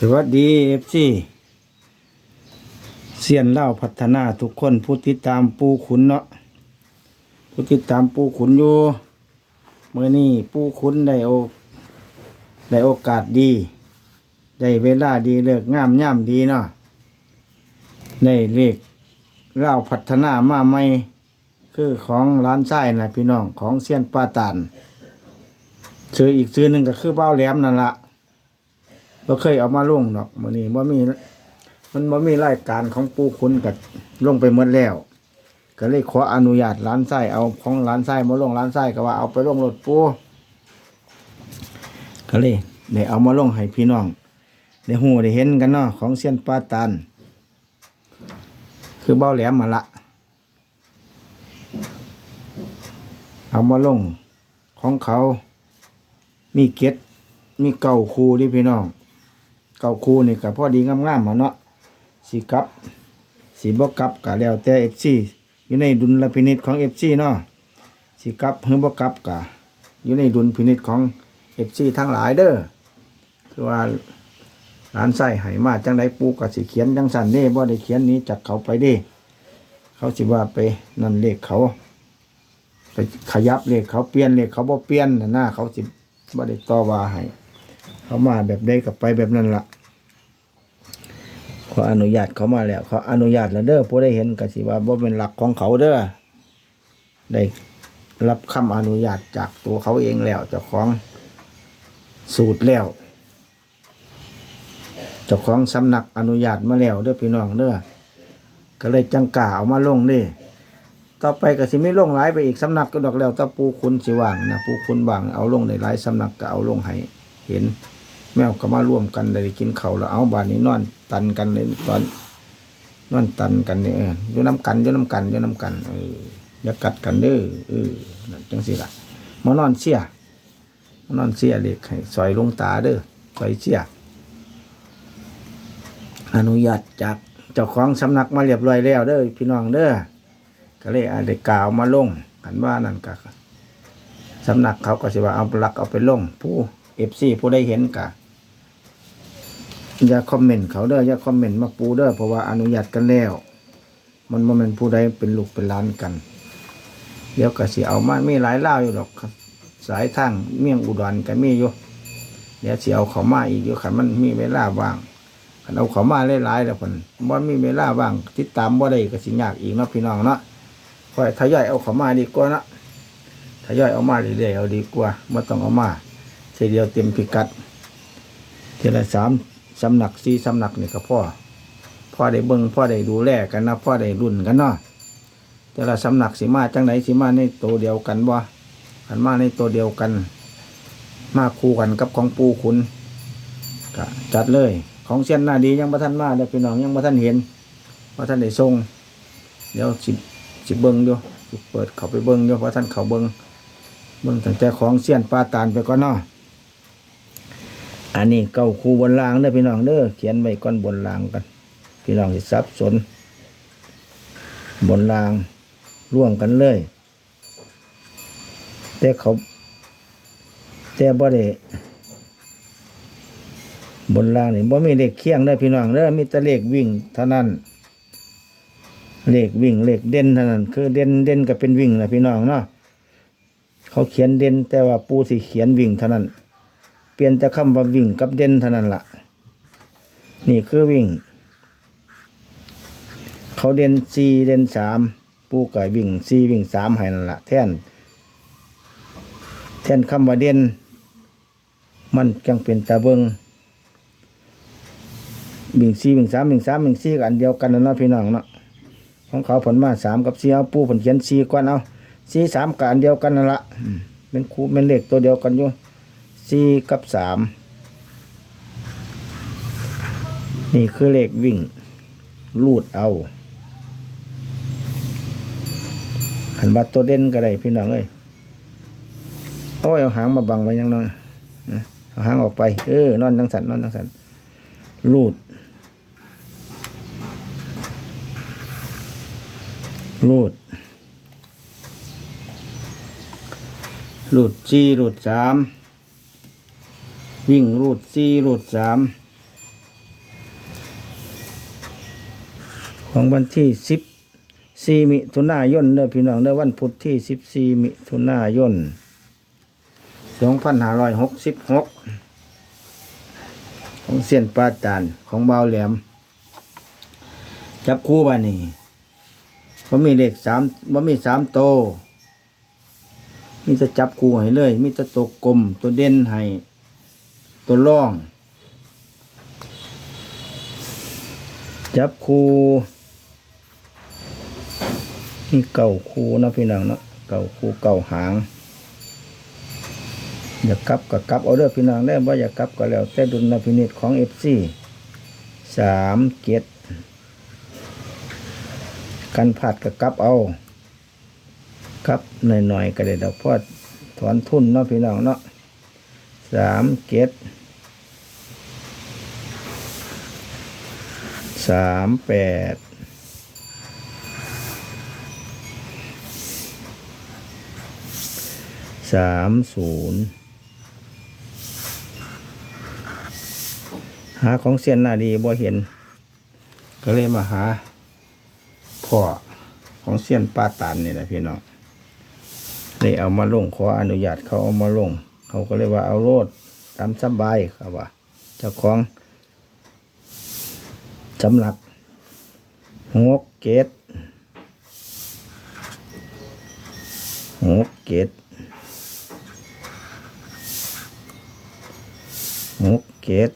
สวัสดีเอฟซีเสียนเล่าพัฒนาทุกคนผู้ติดตามปูขุนเนาะผู้ติดตามปูขุนอยู่เมื่อนี้ปูขุนได้โอได้โอกาสดี ได้เวลาดีเลิกงามย่ำดีเนาะได้เลขเล่าพัฒนามาใหม่คือของร้านไส้นะพี่น้องของเสียนปาตานซื้ออีกซื้อหนึ่งก็คือเบ้าแหลมนั่นละ บ่เคยเอามาลงดอกมื้อนี้บ่มีมันบ่มีรายการของปู่คุณก็ลงไปหมดแล้ว ก็เลยขออนุญาตร้านไส้เอาของร้านไส้มาลงร้านไส้ก็ว่าเอาไปลงรถปู่ก็เลยได้เอามาลงให้พี่น้องได้ฮู้ได้เห็นกันเนาะของเซียนปาตานคือเบ้าแหลมมาละเอามาลงของเขา มีเก็ดมีเก่าคูดิพี่น้อง เก่าคูนี่ก็พอดีงามๆมาเนาะสีกลับสีบกลับก็แล้วแต่เอฟซีอยู่ในดุลพินิจของเอฟซีเนาะสีกลับหรือบกลับก็อยู่ในดุลพินิจของเอฟซีทั้งหลายเด้อคือว่าร้านไส้ไหมาจังไดปูก็สิเขียนจังสันเด้บ่ได้เขียนนี้จากเขาไปด้เขาสิว่าไปนั่นเลขเขาไปขยับเลขเขาเปลี่ยนเลขเขาบ่เปลี่ยนหน้าเขาสิบ่ได้ต่อว่าให้ เขามาแบบใดกับไปแบบนั้นละขออนุญาตเขามาแล้ว เขาอนุญาตแล้วเด้อผู้ได้เห็นกสิว่าบ่าเป็นหลักของเขาเด้อได้รับคำอนุญาตจากตัวเขาเองแล้วเจ้าของสูตรแล้วเจ้าของสำนักอนุญาตมาแล้วเด้อพี่น้องเด้อก็เลยจังกล้าเอามาลงนี่ต่อไปก็สิไม่ลงหลายไปอีกสำนักก็ดอกแล้วแตะปูคุณสิว่างนะปูคุณว่างเอาลงในหลายสำนักก็เอาลงให้เห็น แมวก็มาร่วมกันได้กินเขาแล้วเอาบานนี้นอนตันกันเลยตอนนอนตันกันเนี่ยเอออยู่น้ำกันอยู่น้ำกันอยู่น้ำกันเอออย่ากัดกันเด้อเออนั่นจังสิละมานอนเสียมานอนเสียเล็กให้ซอยลงตาเด้อซอยเสียอนุญาตจากเจ้าของสำนักมาเรียบร้อยแล้วเด้อพี่น้องเด้อก็เลยอาได้กล่าวมาลงกันว่านั่นก็สำนักเขาก็สิว่าเอาหลักเอาไปลงผู้เอฟซีผู้ได้เห็นกะ อย่าคอมเมนต์เขาเด้ออย่าคอมเมนต์มาปูเด้อเพราะว่าอนุญาตกันแล้ว มันบ่แมันผู้ใดเป็นลูกเป็นหลานกัน เดี๋ยวก็สิเอามามีหลายเล่าอยู่ดอกครับ สายทางเมี่ยงอุดรก็มีอยู่เดี๋ยวสิเอาเขามาอีกอยู่ขันมันมีเวลาว่างขันเอาเขามาหลายๆแล้วเพิ่นบ่มีเวลาว่างติดตามบ่ได้ก็สิยากอีกเนาะพี่น้องเนาะค่อยทยอยเอาเขามาดีกว่าเนาะทยอยเอามาเรื่อยๆเอาดีกว่าบ่ต้องเอามาทีเดียวเต็มพิกัดทีละสาม สำนักสี่สำนักนี่ก็พ่อพ่อได้เบิ่งพ่อได้ดูแลกันนะพ่อได้รุ่นกันเนาะแต่ละสำนักสิมาจังไหนสิมาในตัวเดียวกันบ่ขันมาในตัวเดียวกัน มาคู่กันกับของปูขุนก็จัดเลย ของเส้นหน้าดียังบ่ทันมาเด้อพี่น้องยังบ่ทันเห็นบ่ทันได้ส่งเดี๋ยวสิสิเบิ่งอยู่สิเปิดเขาไปเบิ่งอยู่เพราะท่านเขาเบิ่งเบิ่งตั้งแต่ของเสี้ยนปลาตานไปก่อนเนาะ อันนี้เก้าคูบนรางเด้อพี่น้องเด้อเขียนไว้ก่อนบนรางกัน พี่น้องสิสับสน บนรางร่วมกันเลยแต่เขาแต่บ่ได้บนรางนี่บ่มีเลขเคียงเด้อพี่น้องเด้อมีแต่เลขวิ่งเท่านั้น เลขวิ่งเลขเด่นเท่านั้น คือเด่นเด่นก็เป็นวิ่งนะพี่น้องเนาะเขาเขียนเด่นแต่ว่าปูสิเขียนวิ่งเท่านั้น เปลี่ยนแต่คำว่าวิ่งกับเด่นเท่านั้นละ่ะ นี่คือวิ่ง เขาเด่นสี่เด่นสามปูไก่วิ่งสี่วิ่งสามให้นั่นละแท่นแท่นคำว่าเด่นมันจังเป็นตาเบิงวิ่งสี่วิ่งสามวิ่งสามวิ่งสี่ก็อันเดียวกันนะนะพี่น้องเนาะของเขาผลมาสามกับสี่เอาปูผลเขียนสี่ก่อนเอาสี่สามกันเดียวกันนั่นละเป็นคูเป็นเลขตัวเดียวกันอยู่ สี่กับสามนี่คือเลขวิ่ง ลูดเอาขันบัตรตัวเด่นก็ได้พี่น้องเอ้ยโอ้ยเอาหางมาบังไว้ยังน้อยนะเอาหางออกไป เออนอนทั้งสันนอนทั้งสันลูดลูดรูดสี่รูดสาม วิ่งรูดสี่รูดสามของวันที่สิบสี่มิถุนายนเด้อพี่น้องเด้อวันพุธที่สิบสี่มิถุนายนสองพันห้าร้อยหกสิบหกของเส้นปลาจานของเบาแหลม จับคู่บานี่ว่ามีเลขสามว่ามีสามโต มีจะจับคู่ให้เลย มีจะตกกลมตัวเด่นให้ ตัวร่อง จับคูนี่เก่าคูนะพี่น้องเนาะเก่าคูเก่าหาง อยากกลับก็กลับเอาเด้อพี่น้องได้อบ่อยากกลับก็แล้ว แต่ดุลพินิจของเอฟซีสามเจ็ดกันผัดกับกลับเอากลับหน่อยๆก็ได้ดอกพอดถอนทุนเนาะพี่น้องเนาะสามเจ็ด สามแปดสามศูนย์หาของเสียนหน้าดีบ่เห็น ก็เลยมาหาพ่อของเสียนป้าตานนี่แหละพี่น้องเลยเอามาลงขออนุญาตเขาเอามาลง เขาก็เลยว่าเอาโลดตามสบายครับว่าเจ้าของ สำหรับหกเกตหกเกตหกเกต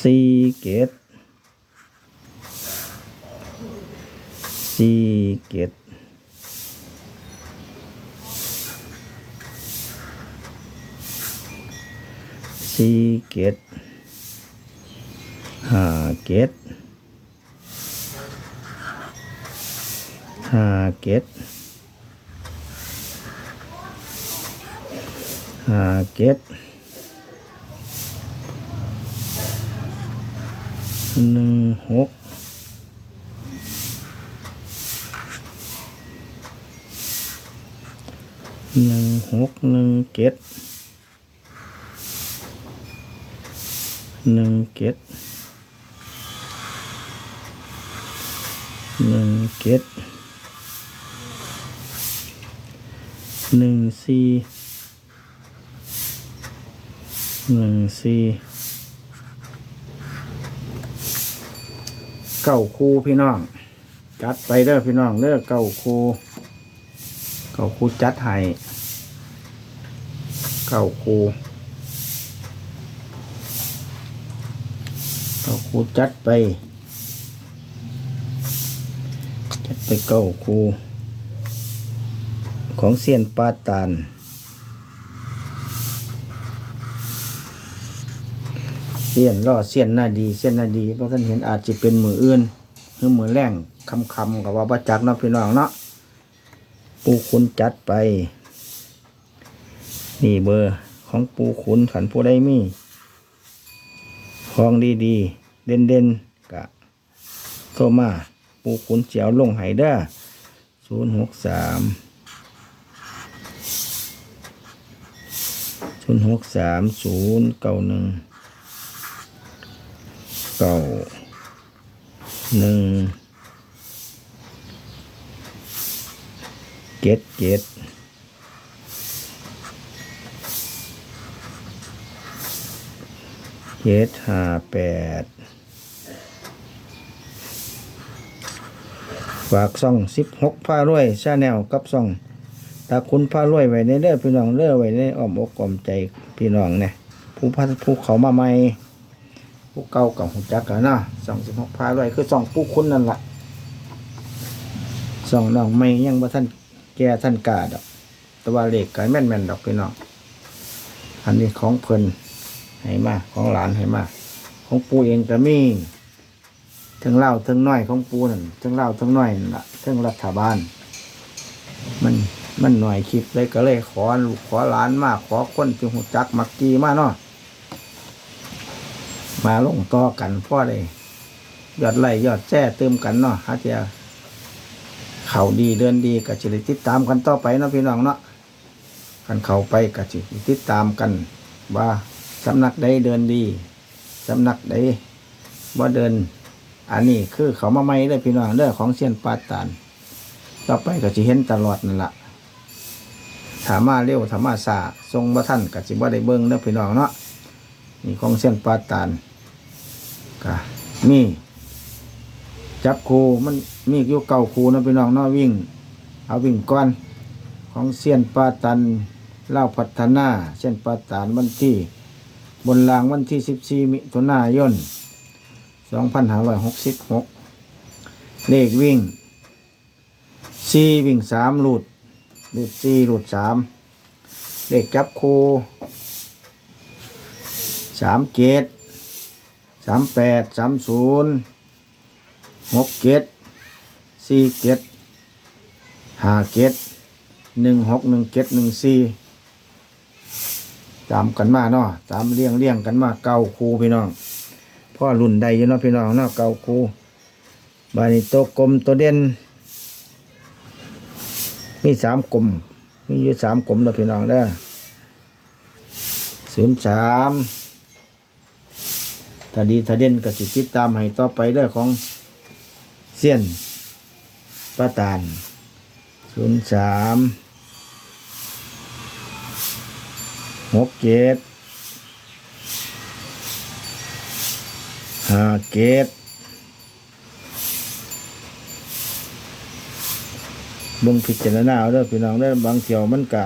สี่เกตสี่เกตสี่เกต ห้าเกตห้าเกตห้าเกตหนึ่งหกหนึ่งหกหนึ่งเกตหนึ่งเกต หนึ่งเกตหนึ่งสี่หนึ่งสี่เก้าคูพี่น้อง จัดไปเด้อพี่น้องเด้อเก้าคูเก้าคูจัดให้เก้าคูเก้าคูจัดไป จัด ไปเก้าคูของเซียนปาตานเสียนล่อเสียนหน้าดีเสียนหน้าดีเพราะท่านเห็นอาจจะเป็นมืออื่นหรือมือแรงคำคำกับว่าประจักษ์เนาะพี่น้องเนาะปูคุณจัดไป นี่เบอร์ของปูขุนขันผู้ได้มีของดีดีๆเด่นเด่นๆกะโทมา ปูขุนเจียวลงไห้เด้อศูนย์หกสามศูนย์หกสามศูนย์เก้าหนึ่งเก้าหนึ่งเจ็ดเจ็ดเจ็ดห้าแปด ฝากซ่องสิบหกผ้ารวยชาแนลกับซ่องตาคุณผ้ารวยไว้ในเด้อพี่น้องเด้อไว้ในอ้อมอกอ้อมใจพี่น้องเนี่ยผู้พัดผู้เขามาใหม่ผู้เก่ากับหูจักกันเนาะสองสิบหกพาด้วยคือสองผู้คุ้นนั่นแหละสองน้องไม่ยังบ่ท่านแก่ท่านกาดอกแต่ว่าเลขกายแม่นแม่นดอกพี่น้องอันนี้ของเพิ่นให้มาของหลานให้มาของปู่เองก็มี ทั้งเล่าทั้งน้อยของปูนั่นทั้งเล่าทั้งน้อยนั่นละทั้งรัฐบาล มันมันหน่อยคลิปเลยก็เลยขอลูกขอหลานมาขอคนที่หูจักมักจีมาเนาะมาลงต่อกันพ่อเลยยอดไล่ยอดแจ้เติมกันเนาะฮะเจียเขาดีเดินดีก็จะได้ติดตามกันต่อไปเนาะพี่น้องเนาะกันเขาไปก็จะติดตามกัน ว่าสำนักใดเดินดีสำนักใดบ่าเดิน อันนี้คือเขามาใหม่เลยพี่น้องเด้อของเซียนปาตานต่อไปก็จะเห็นตลอดนั่นละถามมาเร็วถามมาสาทรงบ่ท่านก็สิบ่ได้เบิ่งเด้อพี่น้องเนาะนี่ของเซียนปาตานก็มีจับคูมันมีอยู่เก่าคูนะพี่น้องเนาะวิ่ง เอาวิ่งก่อนของเซียนปาตันเล่าพัฒนาเซียนปาตานวันที่ บนรางวันที่14มิถุนายน 2566เลขวิ่งสี่วิ่งสามหลุดหลุดสี่หลุดสามเลขจับคูสามเกตสามแปดสามศูนย์หกเกตสี่เกตห้าเกตหนึ่งหกหนึ่งเกตหนึ่งสี่ตามกันมาเนาะตามเลี้ยงเลี้ยงกันมาเก้าคูพี่น้อง พ่อรุ่นใดอยู่เนาะพี่น้องเนาะเก้าคูบานิโตวกลมตัวเด่น มีสามกลม มีอยู่สามกลุ่มนะพี่น้องเด้อศูนย์สามถ้าดีถ้าเด่นก็สิติดตามให้ต่อไปเด้อของเซียนป้าตานศูนย์สามหกเจ็ด ห้าเจ็ดบิ่งพิจารณาเอาเด้อพี่น้องเด้อบางเที่ยวมันกะ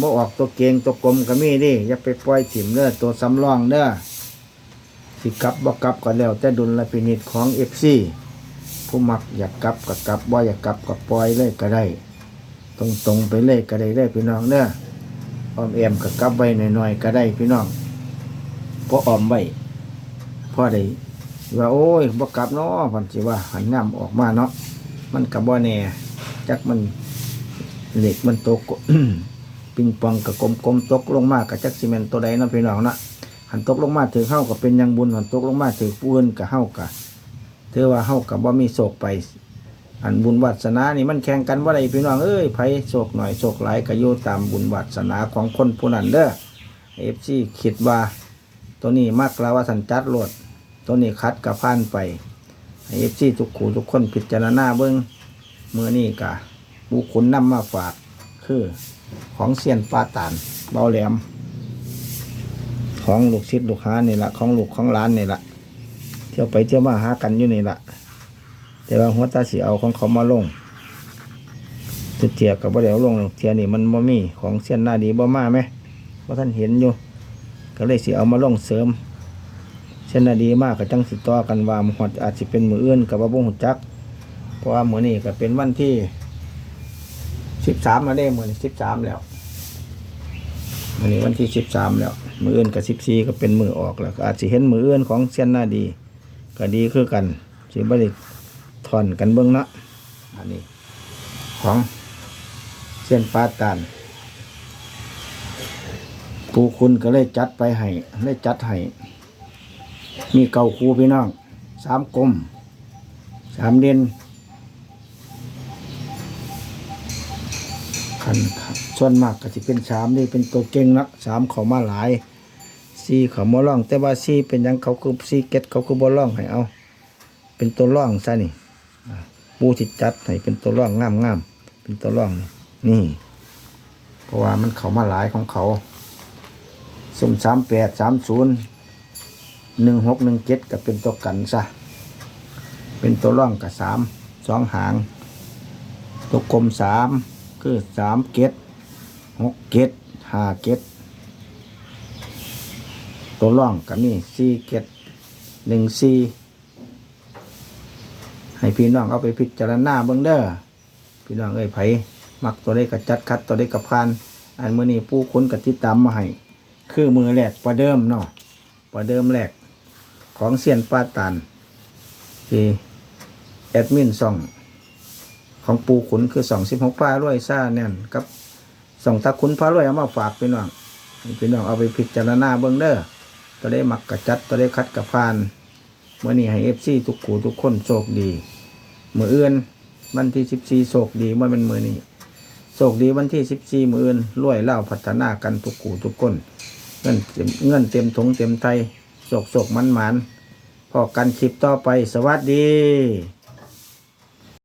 บ่อออกตัวเก่งตัวกลมก็มีดิอย่าไปปล่อยถิ่มเด้อตัวสำรองเด้อสิกลับบ่กลับก็แล้ว แต่ดุลพินิจของ FC ผู้มักอยากกลับก็กลับบ่อยากกลับก็ปล่อยเลยก็ได้ ตรงๆไปเลยก็ได้เด้พี่น้องเด้อออมแอมก็กลับไว้หน่อยๆก็ได้พี่น้องก็ออมไว้ พอได้ว่าโอ้ยบ่กลับเนาะพันสิว่าหันน้ำออกมาเนาะมันก็บ่แน่จักมันเหล็กมันตกปิงปองกับกลมๆตกลงมากับจักซีเมนต์ตัวใดเนาะพี่น้องนะหันตกลงมาถือเข้ากับเป็นยังบุญหันตกลงมาถือปูนกับเข้ากับถือว่าเข้ากับว่ามีโศกไปอันบุญวัสนานี่มันแข่งกันว่าไรพี่น้องเอ้ยไผโศกหน่อยโศกหลายก็อยู่ตามบุญวัสนาของคนผู้นั้นเด้อเอฟซีคิดว่าตัวนี้มากลาว่าสันจัดโหลด ตัวนี้คัดกับผ่านไปเอฟซีทุกขู่ทุกคนพิจารณาเบิ้งเมื่อนี้กะบุคคลนำมาฝาก คือของเซียนปลาตานเบาแหลม ของลูกศิษย์ลูกค้านี่ละของลูกของร้านนี่ละเที่ยวไปเที่ยวมาหากันอยู่นี่ละแต่ว่าหัวตาสีเอาของเขามาลงตุเทียกับบ่เดี๋ยวลงเทียนี่มันบ่มีของเซียนหน้าดีบ่มาไหมว่าท่านเห็นอยู่ ก็เลยสิเอามาลงเสริม เส้นนาดีมากก็จังสิต่อกันว่าหอดอาจสิเป็นมืออื่นกับว่าบ่หุ่จัก เพราะว่ามือนี้ก็เป็นวันที่สิบสามมาได้มือนี้สิบสามแล้วมือนี้วันที่สิบสามแล้ว มืออื่นกับสิบสี่ก็เป็นมือออกแล้วอาจจะเห็นมืออื่นของเส้นนาดี ก็ดีคือกันสิบ่ได้ถอนกันเบิ่งนะอันนี้ ของเส้นปาตานปูคุณก็เลยจัดไปให้เลยจัดให้ มีเก่าคูพี่น้องสามกลมสามเด่นขันครับส่วนมากก็จะเป็นสามนี่เป็นตัวเก่งนักสามเขามาหลายสี่เขามาล่อง แต่ว่าสี่เป็นยังเขาคือสี่เก็ตเขาคือบ่ล่องให้เอา เป็นตัวล่องซะนี่ปูที่จัดให้เป็นตัวล่องงามงามเป็นตัวล่องนี่นี่เพราะว่ามันเขามาหลายของเขาสุ่มสามแปดสามศูนย์ หนึ่งหกหนึ่งเจ็ดก็เป็นตัวกันซะ เป็นตัวล่องกับสามสองหาง ตัวกลมสามคือสามเกตหกเกตห้าเกตตัวร่องก็มีสี่เกตหนึ่งสี่ให้พี่น้องเอาไปพิจารณาเบิ่งเด้อพี่น้องเอ้ยไผมักตัวได้กับจัดคัดตัวได้กับพาน อันมื่อนี้ผู้ค้นกับติดตามมาให้คือมือแรกประเดิมเนาะประเดิมแรก ของเซียนป้าตันที่แอดมินส่อง ของปูขุนคือสองสิบหกพารวยซ่าเนี่ยกับสองตาขุนพารวยเอามาฝากพี่น้องพี่น้องเอาไปพิจารณาเบื้องเด้อตัวได้หมักกระจัดตัวได้คัดกระพานเมื่อนี้ให้เอฟซีทุกขู่ทุกคนโชคดีมือเอื่นวันที่สิบสี่โชคดีเมื่อเป็นมือนี้โชคดีวันที่สิบสี่มือเอื่นรวยเล่าพัฒนากันทุกขู่ทุกคนเงินเต็มเงินเต็มถงเต็มไทย โศกโศกมันมันพอกันคลิปต่อไปสวัสดี